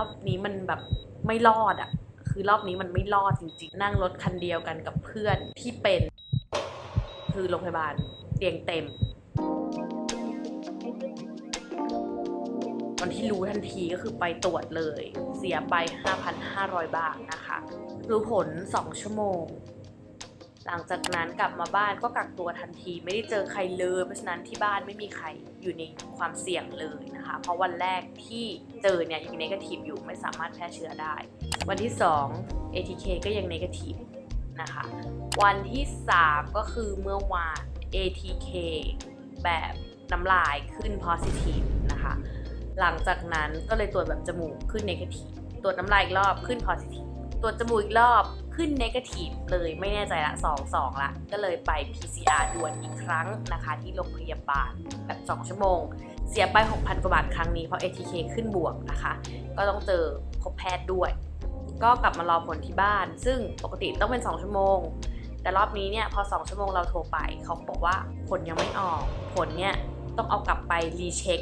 อบนี้มันแบบไม่รอดอะคือรอบนี้มันไม่รอดจริง ๆ นั่งรถคันเดียวกันกับเพื่อนที่เป็น คือโรงพยาบาลเตียงเต็มตอนที่รู้ทันทีก็คือไปตรวจเลย เสียไป 5,500 บาทนะคะ รู้ผล 2 ชั่วโมง หลังจากนั้นกลับมาบ้านก็กักตัวทันที ไม่ได้เจอใครเลยเพราะฉะนั้นที่บ้านไม่มีใครอยู่ในความเสี่ยงเลยนะคะ เพราะวันแรกที่เจอเนี่ยยังเนกาทีฟอยู่ไม่สามารถแพร่เชื้อได้ วันที่ 2 ATK ก็ยังเนกาทีฟนะคะวันที่ 3 ก็คือเมื่อวาน ATK แบบน้ำลายขึ้น positive นะคะ หลังจากนั้นก็เลยตรวจแบบจมูกขึ้น negative ตรวจน้ำลายอีกรอบขึ้น positive ตรวจจมูกอีกรอบ ขึ้น negative เลยไม่แน่ใจละ2 2ละก็เลยไป PCR ด่วนอีกครั้งนะคะ ที่โรงพยาบาลแบบ 2 ชั่วโมง เสียไป 6,000 กว่าบาทครั้งนี้เพราะ ATK ขึ้นบวกนะคะ ก็ต้องเจอพบแพทย์ด้วย ก็กลับมารอผลที่บ้าน ซึ่งปกติต้องเป็น 2 ชั่วโมง แต่รอบนี้เนี่ยพอ 2 ชั่วโมงเราโทรไป เขาบอกว่าผลยังไม่ออก ผลเนี่ยต้องเอากลับไปรีเช็ค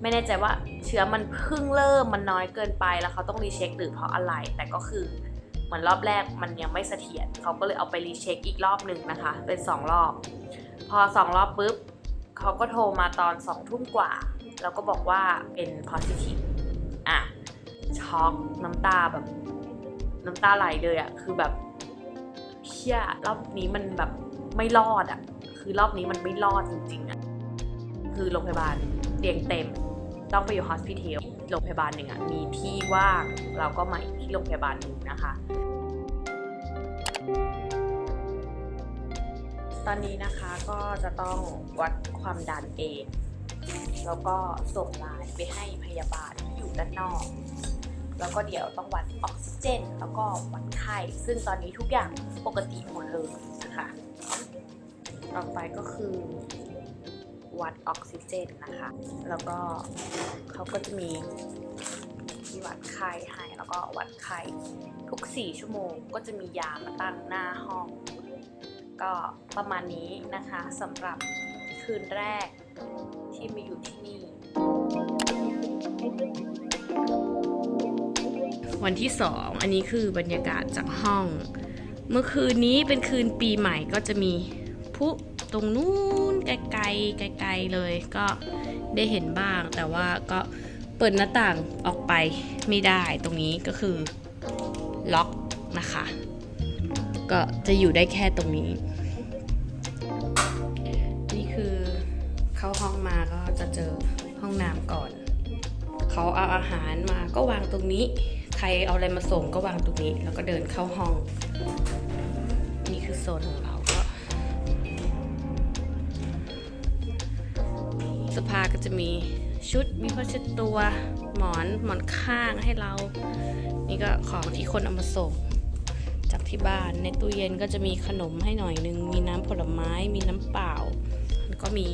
ไม่แน่ใจว่าเชื้อมันเพิ่งเริ่มมันน้อยเกินไปแล้วเขาต้องรีเช็คหรือเพราะอะไร แต่ก็คือ เหมือนรอบแรกมันยังไม่เสถียรเขาก็เลยเอาไปรีเช็คอีกรอบหนึ่งนะคะ เป็น 2 รอบ พอ 2 รอบปุ๊บเขาก็โทรมาตอน2ทุ่มกว่า แล้วก็บอกว่าเป็น positive อะช็อกน้ำตาแบบ น้ำตาไหลเลยอะคือแบบเชี่ยรอบนี้มันแบบไม่รอดอะคือรอบนี้มันไม่รอดจริงๆอะคือโรงพยาบาลเตียงเต็ม ต้องไปอยู่ฮอสพิทอลโรงพยาบาลหนึ่งอะมีที่ว่างเราก็มาอีก ที่โรงพยาบาลหนึ่งนะคะ ตอนนี้นะคะก็จะต้องวัดความดันเอง แล้วก็ส่งไลน์ไปให้พยาบาลที่อยู่ด้านนอกแล้วก็เดี๋ยวต้องวัดออกซิเจน แล้วก็วัดไข้ซึ่งตอนนี้ทุกอย่างปกติหมดเลยนะคะ ต่อไปก็คือวัดออกซิเจนนะคะ แล้วก็เขาก็จะมี ที่วัดไข้ให้แล้วก็วัดไข้ทุก 4 ชั่วโมงก็จะมียามาตั้งหน้าห้อง ก็ประมาณนี้นะคะสำหรับคืนแรกที่มาอยู่ที่นี่ วันที่สองอันนี้คือบรรยากาศจากห้อง เมื่อคืนนี้เป็นคืนปีใหม่ก็จะมีผู้ตรงนู้นไกลๆไกลๆเลยก็ได้เห็นบ้างแต่ว่าก็ เปิดหน้าต่างออกไปไม่ได้ตรงนี้ก็คือล็อกนะคะ ก็จะอยู่ได้แค่ตรงนี้ นี่คือเข้าห้องมาก็จะเจอห้องน้ำก่อน เขาเอาอาหารมาก็วางตรงนี้ ใครเอาอะไรมาส่งก็วางตรงนี้ แล้วก็เดินเข้าห้อง นี่คือโซนของเราก็สื้อผ้าก็จะมี ชุดมีผ้าเช็ดตัวหมอนหมอนข้างให้เรา นี่ก็ของที่คนเอามาส่ง จากที่บ้านในตู้เย็นก็จะมีขนมให้หน่อยนึง มีน้ำผลไม้มีน้ำเปล่าแล้วก็มี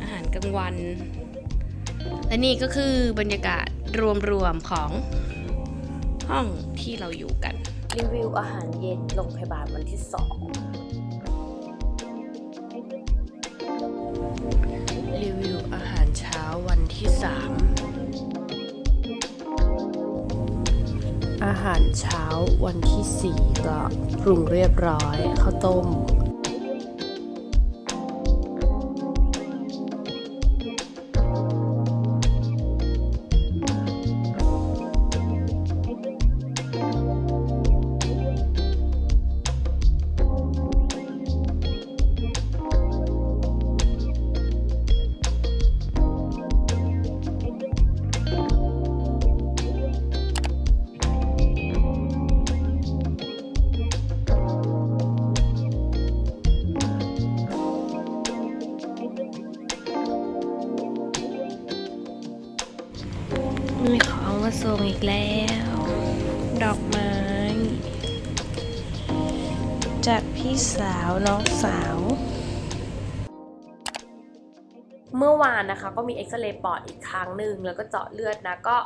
อาหารกลางวัน และนี่ก็คือบรรยากาศรวมๆของห้องที่เราอยู่กัน รีวิวอาหารเย็นโรงพยาบาลวันที่สอง ที่สามอาหารเช้าวันที่สี่ก็ปรุงเรียบร้อยข้าวต้ม มีของมาส่งอีกแล้ว ดอกไม้ จากพี่สาวน้องสาว เมื่อวานนะคะก็มีเอ็กซเรย์ปอดอีกครั้งหนึ่งแล้วก็เจาะเลือดนะก็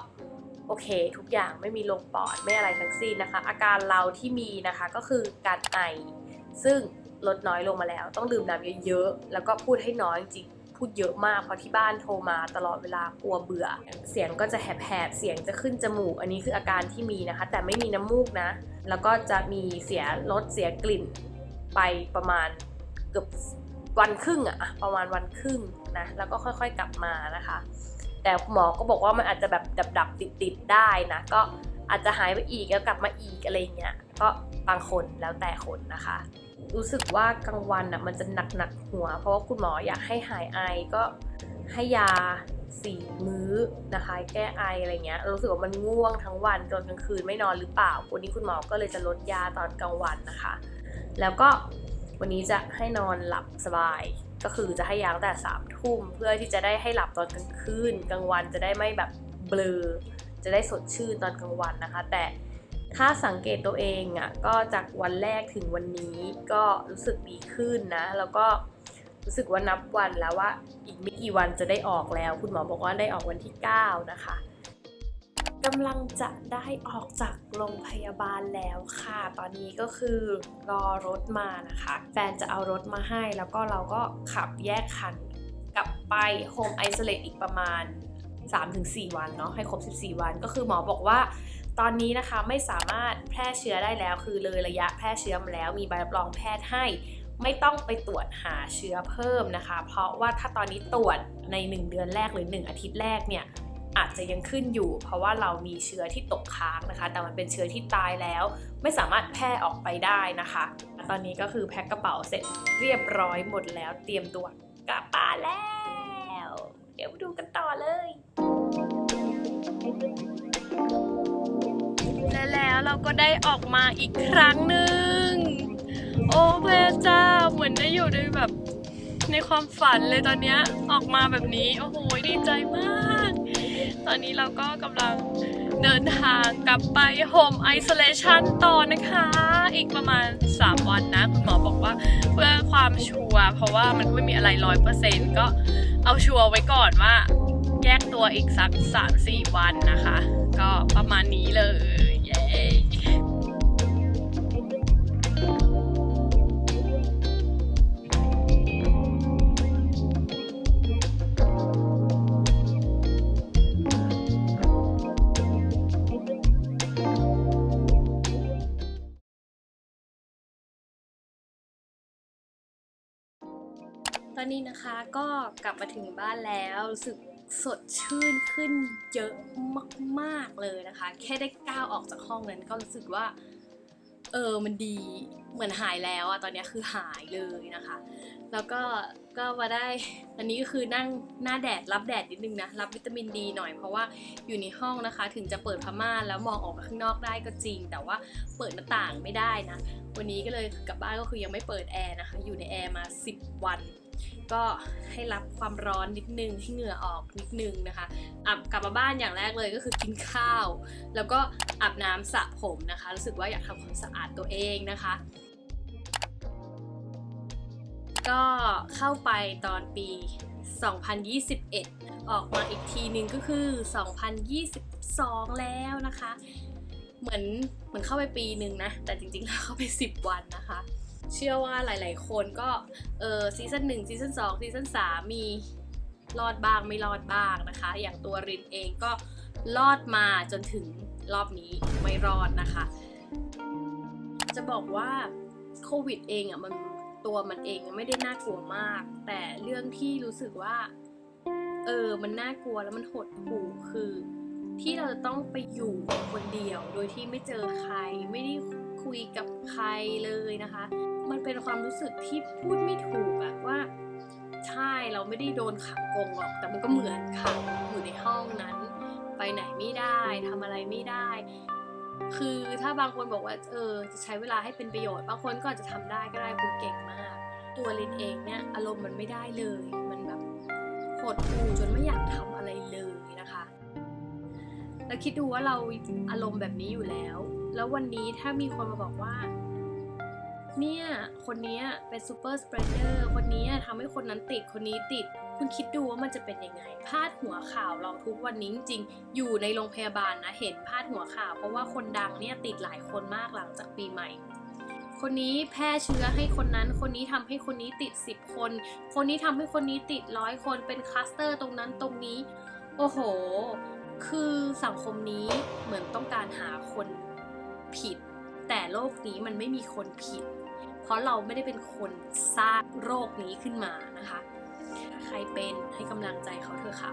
โอเค ทุกอย่างไม่มีลงปอดไม่อะไรทั้งสิ้นนะคะ อาการเราที่มีนะคะก็คือการไอ ซึ่งลดน้อยลงมาแล้ว ต้องดื่มน้ำเยอะๆ แล้วก็พูดให้น้อยจริง พูพูดเยอะมากเพราะที่บ้านโทรมาตลอดเวลากลัวเบื่อ เสียงก็จะแหบๆ เสียงจะขึ้นจมูก อันนี้คืออาการที่มีนะคะ แต่ไม่มีน้ำมูกนะ แล้วก็จะมีเสียรสเสียกลิ่นไปประมาณเกือบวันครึ่งอะประมาณวันครึ่งนะแล้วก็ค่อยๆกลับมานะคะ แต่หมอก็บอกว่ามันอาจจะแบบดับๆติดๆได้นะ ก็อาจจะหายไปอีกแล้วกลับมาอีกอะไรเงี้ยก็บางคนแล้วแต่คนนะคะ รู้สึกว่ากลางวันอะมันจะหนักหนักหัว เพราะว่าคุณหมออยากให้หายไอก็ให้ยาสี่มื้อนะคะ แก้ไออะไรเงี้ยรู้สึกว่ามันง่วงทั้งวันจนกลางคืนไม่นอนหรือเปล่า วันนี้คุณหมอก็เลยจะลดยาตอนกลางวันนะคะ แล้วก็วันนี้จะให้นอนหลับสบาย ก็คือจะให้ยาตั้งแต่สามทุ่มเพื่อที่จะได้ให้หลับตอนกลางคืนกลางวันจะได้ไม่แบบเบลอจะได้สดชื่นตอนกลางวันนะคะ แต่ ถ้าสังเกตตัวเองอะก็จากวันแรกถึงวันนี้ก็รู้สึกดีขึ้นนะ แล้วก็รู้สึกว่านับวันแล้วว่าอีกไม่กี่วันจะได้ออกแล้ว คุณหมอบอกว่าได้ออกวันที่ 9 นะคะกำลังจะได้ออกจากโรงพยาบาลแล้วค่ะ ตอนนี้ก็คือรอรถมานะคะ แฟนจะเอารถมาให้ แล้วก็เราก็ขับแยกคันกลับไปโฮมไอโซเลตอีกประมาณ 3-4 วันเนาะให้ครบ 14 วันก็คือหมอบอกว่า ตอนนี้นะคะไม่สามารถแพร่เชื้อได้แล้ว คือเลยระยะแพร่เชื้อมาแล้ว มีใบรับรองแพทย์ให้ ไม่ต้องไปตรวจหาเชื้อเพิ่มนะคะ เพราะว่าถ้าตอนนี้ตรวจใน 1 เดือนแรกหรือ 1 อาทิตย์แรกเนี่ยอาจจะยังขึ้นอยู่ เพราะว่าเรามีเชื้อที่ตกค้างนะคะ แต่มันเป็นเชื้อที่ตายแล้ว ไม่สามารถแพร่ออกไปได้นะคะ ตอนนี้ก็คือแพ็คกระเป๋าเสร็จเรียบร้อยหมดแล้วเตรียมตัวกลับบ้านแล้ว เดี๋ยวดูกันต่อเลย เราก็ได้ออกมาอีกครั้งหนึ่ง โอ้พระเจ้าเหมือนได้อยู่ในแบบในความฝันเลยตอนนี้ออกมาแบบนี้ โอ้โหดีใจมาก ตอนนี้เราก็กำลังเดินทางกลับไปโฮมไอโซเลชันต่อนะคะ อีกประมาณ 3 วันนะ คุณหมอบอกว่าเพื่อความชัวร์เพราะว่ามันไม่มีอะไรร้อยเปอร์เซ็นต์ก็เอาชัวร์ไว้ก่อนว่า แยกตัวอีกสัก 3-4 วันนะคะ ก็ประมาณนี้เลย ตอนนี้นะคะก็กลับมาถึงบ้านแล้วรู้สึก สดชื่นขึ้นเยอะมาก ๆ เลยนะคะ แค่ได้ก้าวออกจากห้องนั้นก็รู้สึกว่า เออมันดีเหมือนหายแล้วอะตอนนี้คือหายเลยนะคะ แล้วก็ก็มาได้อันนี้ก็คือนั่งหน้าแดดรับแดดนิดนึงนะ รับวิตามินดีหน่อยเพราะว่าอยู่ในห้องนะคะ ถึงจะเปิดผ้าม่านแล้วมองออกไปข้างนอกได้ก็จริง แต่ว่าเปิดหน้าต่างไม่ได้นะ วันนี้ก็เลยกลับบ้านก็คือยังไม่เปิดแอร์นะคะ อยู่ในแอร์มา 10 วัน ก็ให้รับความร้อนนิดนึงให้เหงื่อออกนิดนึงนะคะอับกลับมาบ้านอย่างแรกเลยก็คือกินข้าว แล้วก็อาบน้ำสระผมนะคะ รู้สึกว่าอยากทำความสะอาดตัวเองนะคะ ก็เข้าไปตอนปี 2021 ออกมาอีกทีนึงก็คือ 2022 แล้วนะคะ เหมือนเหมือนเข้าไปปีหนึ่งนะ แต่จริงๆแล้วเข้าไป 10 วันนะคะ เชื่อว่าหลาย ๆ คนก็เออซีซั่นหนึ่งซีซั่นสองซีซั่นสามมีรอดบ้างไม่รอดบ้างนะคะ อย่างตัวรินเองก็รอดมาจนถึงรอบนี้ไม่รอดนะคะ จะบอกว่าโควิดเองอะมันตัวมันเองไม่ได้น่ากลัวมาก แต่เรื่องที่รู้สึกว่า เออมันน่ากลัวแล้วมันหดหู่คือ ที่เราจะต้องไปอยู่คนเดียว โดยที่ไม่เจอใครไม่ได้ คุยกับใครเลยนะคะ มันเป็นความรู้สึกที่พูดไม่ถูกอะว่า ใช่เราไม่ได้โดนขังกงหรอก แต่มันก็เหมือนขังอยู่ในห้องนั้น ไปไหนไม่ได้ทำอะไรไม่ได้ คือถ้าบางคนบอกว่าเออจะใช้เวลาให้เป็นประโยชน์ บางคนก็อาจจะทำได้ก็ได้คุณเก่งมาก ตัวลินเองเนี่ยอารมณ์มันไม่ได้เลย มันแบบหดหู่จนไม่อยากทำอะไรเลยนะคะแล้วคิดดูว่าเราอารมณ์แบบนี้อยู่แล้ว แล้ววันนี้ถ้ามีคนมาบอกว่า เนี่ย คนนี้เป็นซูเปอร์สเปรดเดอร์คนนี้ทำให้คนนั้นติดคนนี้ติด คุณคิดดูว่ามันจะเป็นยังไง พาดหัวข่าวเราทุกวันนี้จริงอยู่ในโรงพยาบาลนะเห็นพาดหัวข่าว เพราะว่าคนดังเนี่ยติดหลายคนมากหลังจากปีใหม่คนนี้แพร่เชื้อให้คนนั้น คนนี้ทำให้คนนี้ติด 10 คน คนนี้ทำให้คนนี้ติดร้อยคน เป็นคลัสเตอร์ตรงนั้นตรงนี้ โอ้โห คือสังคมนี้เหมือนต้องการหาคน ผิด แต่โลกนี้มันไม่มีคนผิด เพราะเราไม่ได้เป็นคนสร้างโรคนี้ขึ้นมานะคะ ใครเป็นให้กำลังใจเขาเถอะค่ะ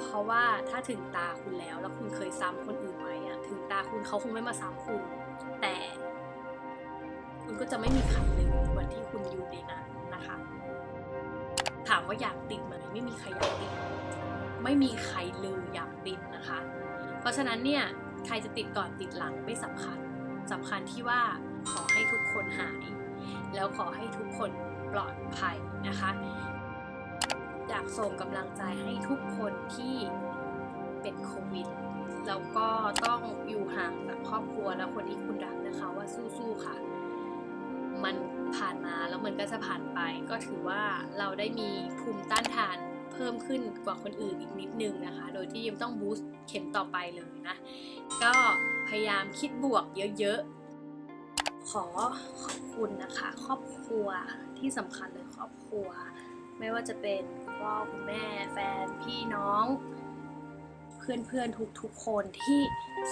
เพราะว่าถ้าถึงตาคุณแล้วแล้วคุณเคยซ้ำคนอื่นไว้อะถึงตาคุณเขาคงไม่มาซ้ำคุณ แต่ คุณก็จะไม่มีใครเลยวันที่คุณอยู่ในนั้นนะคะ ถามว่าอยากติดไหมไม่มีใครอยากติดไม่มีใครเลยอยากติดนะคะ เพราะฉะนั้นเนี่ย ใครจะติดก่อนติดหลังไม่สำคัญสำคัญที่ว่าขอให้ทุกคนหาย แล้วขอให้ทุกคนปลอดภัยนะคะอยากส่งกำลังใจให้ทุกคนที่เป็นโควิดแล้วก็ต้องอยู่ห่างจากครอบครัวและคนที่คุณรักนะคะว่าสู้ๆค่ะ มันผ่านมาแล้วมันก็จะผ่านไป ก็ถือว่าเราได้มีภูมิต้านทาน เพิ่มขึ้นกว่าคนอื่นอีกนิดนึงนะคะ โดยที่ยังต้องบูสต์เข็มต่อไปเลยนะ ก็พยายามคิดบวกเยอะๆ ขอขอบคุณนะคะ ครอบครัวที่สำคัญเลยครอบครัว ไม่ว่าจะเป็นคุณพ่อคุณแม่แฟนพี่น้องเพื่อนๆ ทุกๆ คนที่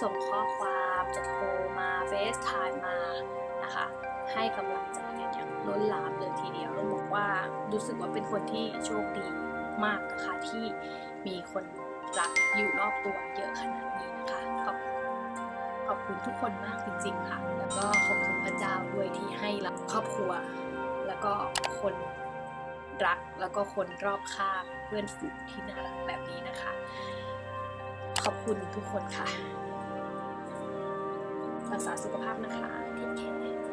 ส่งข้อความจะโทรมาเฟซไทม์มานะคะ ให้กำลังใจกันอย่างล้นหลามเลยทีเดียวต้องบอกว่ารู้สึกว่าเป็นคนที่โชคดี มากนะคะที่มีคนรักอยู่รอบตัวเยอะขนาดนี้นะคะขอบขอบคุณทุกคนมากจริง ๆ ค่ะ แล้วก็ขอบคุณพระเจ้าด้วยที่ให้เราครอบครัว แล้วก็คนรักแล้วก็คนรอบข้างเพื่อนฝูงที่น่ารักแบบนี้นะคะ ขอบคุณทุกคนค่ะ รักษาสุขภาพนะคะเทคแคร์